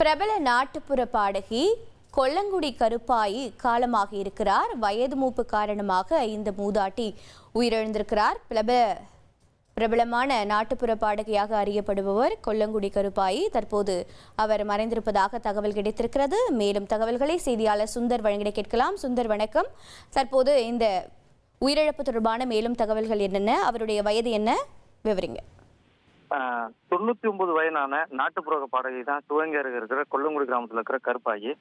பிரபல நாட்டுப்புற பாடகி கொல்லங்குடி கருப்பாயி காலமாக இருக்கிறார். வயது மூப்பு காரணமாக இந்த மூதாட்டி உயிரிழந்திருக்கிறார். பிரபல பிரபலமான நாட்டுப்புற பாடகியாக அறியப்படுபவர் கொல்லங்குடி கருப்பாயி. தற்போது அவர் மறைந்திருப்பதாக தகவல் கிடைத்திருக்கிறது. மேலும் தகவல்களை செய்தியாளர் சுந்தர் வழங்கிட கேட்கலாம். சுந்தர் வணக்கம். தற்போது இந்த உயிரிழப்பு தொடர்பான மேலும் தகவல்கள் என்னென்ன? அவருடைய வயது என்ன? விவரிங்க. தொண்ணூத்தி ஒன்பது வயதான நாட்டுப்புற பாடகி தான் சிவகங்கை இருக்கிற கொல்லங்குடி கிராமத்துல இருக்கிற கருப்பாயி.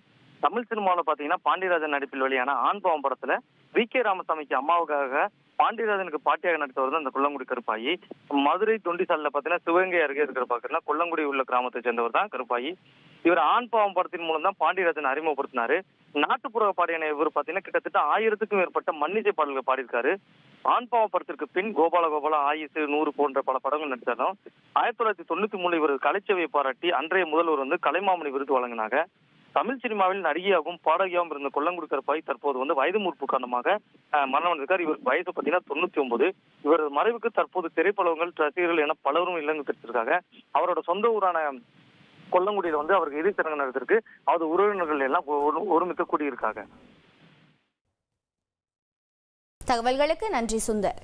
தமிழ் சினிமாவில் பாத்தீங்கன்னா பாண்டியராஜன் நடிப்பில் வெளியான ஆண்பவம் படத்துல வி கே ராமசாமிக்கு அம்மாவுக்காக பாண்டியராஜனுக்கு பாட்டியாக நடித்தவர் தான் அந்த கொல்லங்குடி கருப்பாயி. மதுரை தொண்டிசாலில் பாத்தீங்கன்னா சிவகங்கை அருகே இருக்கிற பாத்தீங்கன்னா கொல்லங்குடி உள்ள கிராமத்தை சேர்ந்தவர் தான் கருப்பாயி. இவர் ஆண் பாவம் படத்தின் மூலம் தான் பாண்டியராஜன் அறிமுகப்படுத்தினாரு. நாட்டுப்புற பாடியான இவர் பாத்தீங்கன்னா கிட்டத்தட்ட ஆயிரத்துக்கும் மேற்பட்ட மன்னிசை பாடல்கள் பாடியிருக்காரு. ஆண் படத்திற்கு பின் கோபால கோபால ஆயுசு நூறு போன்ற பல படங்கள் நடித்தாலும் ஆயிரத்தி தொள்ளாயிரத்தி தொண்ணூத்தி மூணு இவர் கலைச்சவையை பாராட்டி அன்றைய முதல்வர் வந்து கலைமாமணி விருது வழங்கினாங்க. தமிழ் சினிமாவில் நடிகையாகவும் பாடகியாகவும் இருந்த கொல்லங்குடி கருப்பாய் தற்போது வந்து வயது மூர்ப்பு காரணமாக அஹ், மரணம் அடைந்திருக்கார் இவர் வயசு பார்த்தீங்கன்னா தொண்ணூத்தி ஒன்பது இவரது மறைவுக்கு தற்போது திரைப்படங்கள் ரசிகர்கள் என பலரும் இல்லங்கு பெற்றிருக்காங்க. அவரோட சொந்த ஊரான கொல்லங்குடியில வந்து அவருக்கு இறுதி சடங்கு நடத்திருக்கு அவரது உறவினர்கள் எல்லாம் ஒரு- ஒருமிக்க கூடியிருக்காங்க. தகவல்களுக்கு நன்றி சுந்தர்.